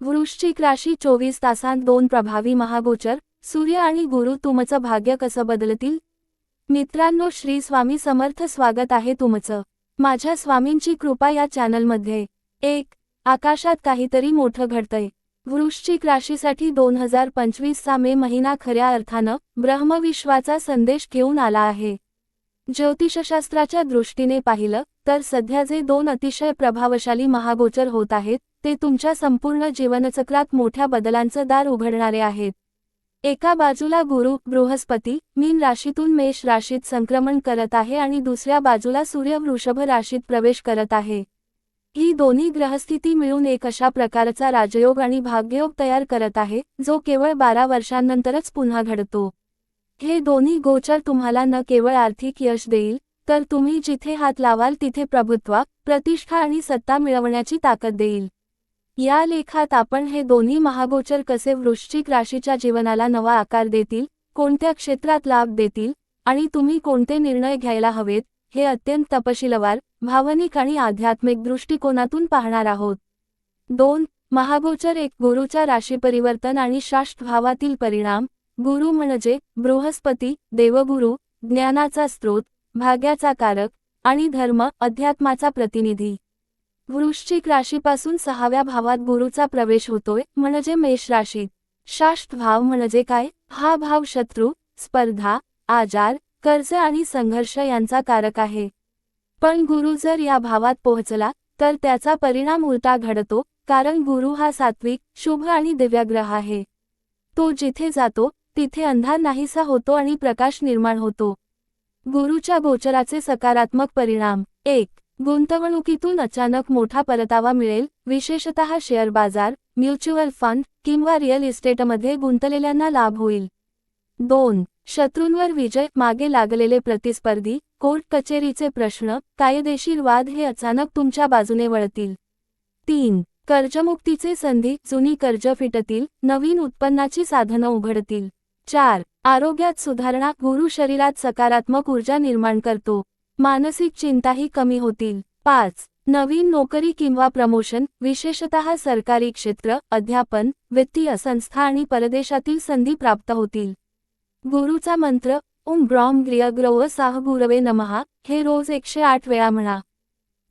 वृश्चिक राशी चोवीस तासांत दोन प्रभावी महागोचर सूर्य आणि गुरु तुमचं भाग्य कसं बदलतील? मित्रांनो श्री स्वामी समर्थ स्वागत आहे तुमचं. माझ्या स्वामींची कृपा या चॅनलमध्ये. एक आकाशात काहीतरी मोठं घडतंय. वृश्चिक राशीसाठी दोन हजार पंचवीसचा मे महिना खऱ्या अर्थानं ब्रह्मविश्वाचा संदेश घेऊन आला आहे. ज्योतिषशास्त्राच्या दृष्टीने पाहिलं तर सध्या जे दोन अतिशय प्रभावशाली महागोचर होत आहेत ते तुमच्या संपूर्ण जीवनचक्रात मोठ्या बदलांचं दार उघडणारे आहेत. एका बाजूला गुरु बृहस्पती मीन राशीतून मेष राशीत संक्रमण करत आहे आणि दुसऱ्या बाजूला सूर्य वृषभ राशीत प्रवेश करत आहे. ही दोन्ही ग्रहस्थिती मिळून एक अशा प्रकारचा राजयोग आणि भाग्ययोग तयार करत आहे जो केवळ बारा वर्षांनंतरच पुन्हा घडतो. हे दोन्ही गोचर तुम्हाला न केवळ आर्थिक यश देईल तर तुम्ही जिथे हात लावाल तिथे प्रभुत्व प्रतिष्ठा आणि सत्ता मिळवण्याची ताकद देईल. या लेखात आपण हे दोन्ही महागोचर कसे वृश्चिक राशीच्या जीवनाला नवा आकार देतील कोणत्या क्षेत्रात लाभ देतील आणि तुम्ही कोणते निर्णय घ्यायला हवेत हे अत्यंत तपशीलवार भावनिक आणि आध्यात्मिक दृष्टिकोनातून पाहणार आहोत. दोन महागोचर एक गुरुच्या राशी परिवर्तन आणि शाष्ट भावातील परिणाम गुरु म्हणजे बृहस्पती देवगुरु ज्ञानाचा स्रोत भाग्याचा कारक आणि धर्म अध्यात्माचा प्रतिनिधी. वृश्चिक राशीपासून सहाव्या भावात गुरुचा प्रवेश होतोय म्हणजे मेष राशीत शाष्ट भाव म्हणजे काय? हा भाव शत्रू स्पर्धा आजार कर्ज आणि संघर्ष यांचा कारक आहे. पण गुरु जर या भावात पोहोचला तर त्याचा परिणाम उलटा घडतो कारण गुरु हा सात्विक शुभ आणि दिव्यग्रह आहे. तो जिथे जातो तिथे अंधार नाहीसा होतो आणि प्रकाश निर्माण होतो. गुरुच्या गोचराचे सकारात्मक परिणाम. एक गुंतवणुकीतून अचानक मोठा परतावा मिळेल. विशेषतः शेअर बाजार म्युच्युअल फंड किंवा रिअल इस्टेटमध्ये गुंतलेल्यांना लाभ होईल. दोन शत्रूंवर विजय मागे लागलेले प्रतिस्पर्धी कोर्ट कचेरीचे प्रश्न कायदेशीर वाद हे अचानक तुमच्या बाजूने वळतील. तीन कर्जमुक्तीचे संधी जुनी कर्ज फिटतील नवीन उत्पन्नाची साधनं उघडतील. चार आरोग्यात सुधारणा गुरु शरीरात सकारात्मक ऊर्जा निर्माण करतो. मानसिक चिंताही कमी होतील. पाच नवीन नोकरी किंवा प्रमोशन विशेषतः सरकारी क्षेत्र अध्यापन वित्तीय संस्था आणि परदेशातील संधी प्राप्त होतील. गुरुचा मंत्र ओम ब्रॉम ग्रियग्रव साह गुरवे नमहा हे रोज एकशे आठ वेळा म्हणा.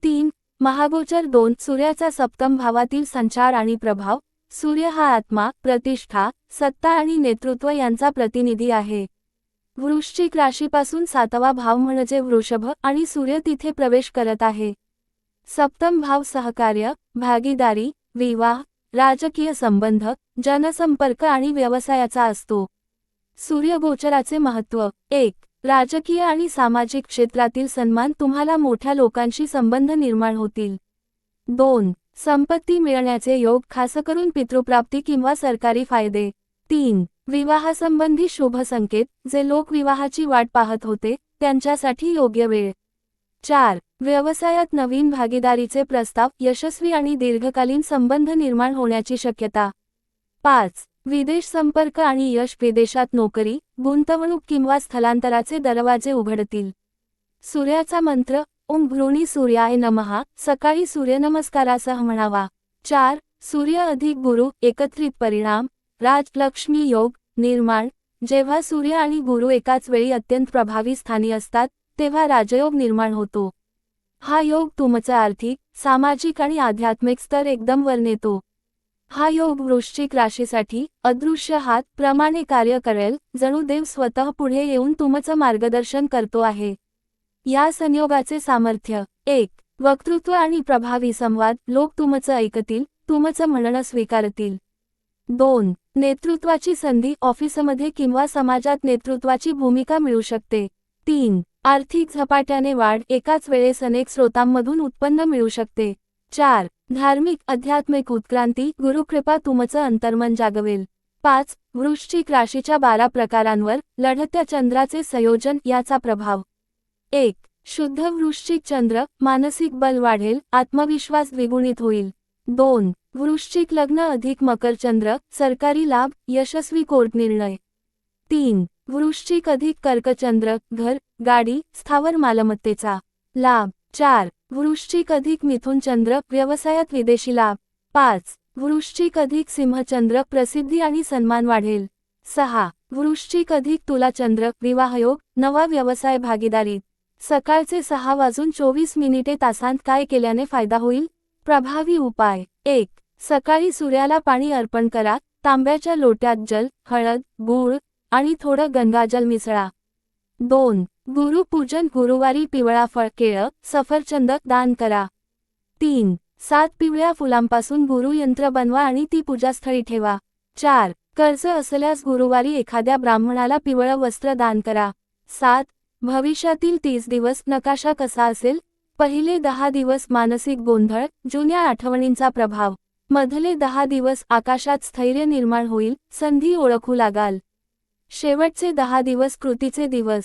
तीन महागोचर दोन सूर्याचा सप्तम भावातील संचार आणि प्रभाव. सूर्य हा आत्मा प्रतिष्ठा सत्ता आणि नेतृत्व यांचा प्रतिनिधी आहे. वृश्चिक राशीपासून सातवा भाव म्हणजे वृषभ आणि सूर्य तिथे प्रवेश करत आहे. सप्तम भाव सहकार्य भागीदारी विवाह राजकीय संबंध जनसंपर्क आणि व्यवसायाचा असतो. सूर्यगोचराचे महत्त्व. एक राजकीय आणि सामाजिक क्षेत्रातील सन्मान तुम्हाला मोठ्या लोकांशी संबंध निर्माण होतील. दोन संपत्ती मिळण्याचे योग खासकरून पितृप्राप्ती किंवा सरकारी फायदे. तीन विवाहासंबंधी शुभसंकेत जे लोक विवाहाची वाट पाहत होते त्यांच्यासाठी योग्य वेळ. चार व्यवसायात नवीन भागीदारीचे प्रस्ताव यशस्वी आणि दीर्घकालीन संबंध निर्माण होण्याची शक्यता. पाच विदेश संपर्क आणि यश विदेशात नोकरी गुंतवणूक किंवा स्थलांतराचे दरवाजे उघडतील. सूर्याचा मंत्र ओम भ्रूणी सूर्याय नमहा सकाळी सूर्यनमस्कारासह म्हणावा. चार सूर्य अधिक गुरु एकत्रित परिणाम राजलक्ष्मी योग निर्माण. जेव्हा सूर्य आणि गुरु एकाच वेळी अत्यंत प्रभावी स्थानी असतात तेव्हा राजयोग निर्माण होतो. हा योग तुमचा आर्थिक सामाजिक आणि आध्यात्मिक स्तर एकदम वर नेतो. हा योग वृश्चिक राशीसाठी अदृश्य हात प्रमाणे कार्य करेल जणू देव स्वतः पुढे येऊन तुमचं मार्गदर्शन करतो आहे. या संयोगाचे सामर्थ्य. एक वक्तृत्व आणि प्रभावी संवाद. लोक तुमचं ऐकतील तुमचं म्हणणं स्वीकारतील. दोन नेतृत्वाची संधी ऑफिसमध्ये किंवा समाजात नेतृत्वाची भूमिका मिळू शकते. तीन आर्थिक झपाट्याने वाढ एकाच वेळेस अनेक स्रोतांमधून उत्पन्न मिळू शकते. चार धार्मिक आध्यात्मिक उत्क्रांती गुरुकृपा तुमचं अंतर्मन जागवेल. पाच वृश्चिक राशीच्या बारा प्रकारांवर लढत्या चंद्राचे संयोजन याचा प्रभाव. एक शुद्ध वृश्चिक चंद्र मानसिक बल वाढेल आत्मविश्वास द्विगुणित होईल. दोन वृश्चिक लग्न अधिक मकरचंद्र सरकारी लाभ यशस्वी कोर्ट निर्णय. तीन वृश्चिक अधिक कर्कचंद्र घर गाडी स्थावर मालमत्तेचा. लाभ चार वृश्चिक अधिक मिथुन चंद्र व्यवसायात विदेशी लाभ. पाच वृश्चिक अधिक सिंहचंद्र प्रसिद्धी आणि सन्मान वाढेल. सहा वृश्चिक अधिक तुलाचंद्र विवाहयोग नवा व्यवसाय भागीदारीत सकाळचे सहा वाजून चोवीस मिनिटे तासांत काय केल्याने फायदा होईल? प्रभावी उपाय. एक सकाळी सूर्याला पाणी अर्पण करा. तांब्याच्या लोट्यात जल हळद गूळ आणि थोडं गंगाजल मिसळा. दोन गुरुपूजन गुरुवारी पिवळा फळ केळं सफरचंद दान करा. तीन सात पिवळ्या फुलांपासून गुरुयंत्र बनवा आणि ती पूजास्थळी ठेवा. चार कर्ज असल्यास गुरुवारी एखाद्या ब्राह्मणाला पिवळं वस्त्र दान करा. सात भविष्यातील तीस दिवस नकाशा कसा असेल? पहिले दहा दिवस मानसिक गोंधळ जुन्या आठवणींचा प्रभाव. मधले दहा दिवस आकाशात स्थैर्य निर्माण होईल संधी ओळखू लागाल. शेवटचे दहा दिवस कृतीचे दिवस.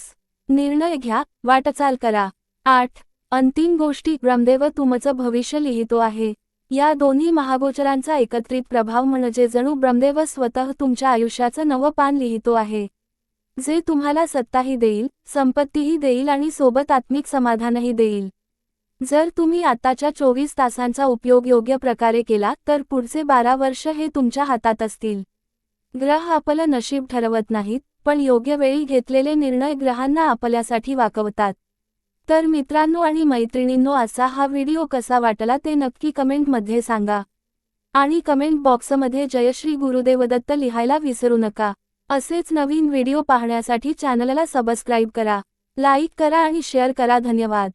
निर्णय घ्या वाटचाल करा. आठ. अंतिम गोष्टी ब्रह्मदेव तुमचं भविष्य लिहितो आहे. या दोन्ही महागोचरांचा एकत्रित प्रभाव म्हणजे जणू ब्रह्मदेव स्वतः तुमच्या आयुष्याचं नवं पान लिहितो आहे. जे तुम्हाला सत्ताही देईल संपत्तीही देईल आणि सोबत आत्मिक समाधानही देईल. जर तुम्ही आताच्या चोवीस तासांचा उपयोग योग्य प्रकारे केला तर पुढचे बारा वर्ष हे तुमच्या हातात असतील. ग्रह आपलं नशीब ठरवत नाहीत पण योग्य वेळी घेतलेले निर्णय ग्रहांना आपल्यासाठी वाकवतात. तर मित्रांनो आणि मैत्रिणींनो असा हा व्हिडिओ कसा वाटला ते नक्की कमेंटमध्ये सांगा. आणि कमेंट बॉक्समध्ये जयश्री गुरुदेवदत्त लिहायला विसरू नका. असेच नवीन व्हिडिओ पाहण्यासाठी चॅनलला सबस्क्राईब करा. लाईक करा आणि शेअर करा. धन्यवाद.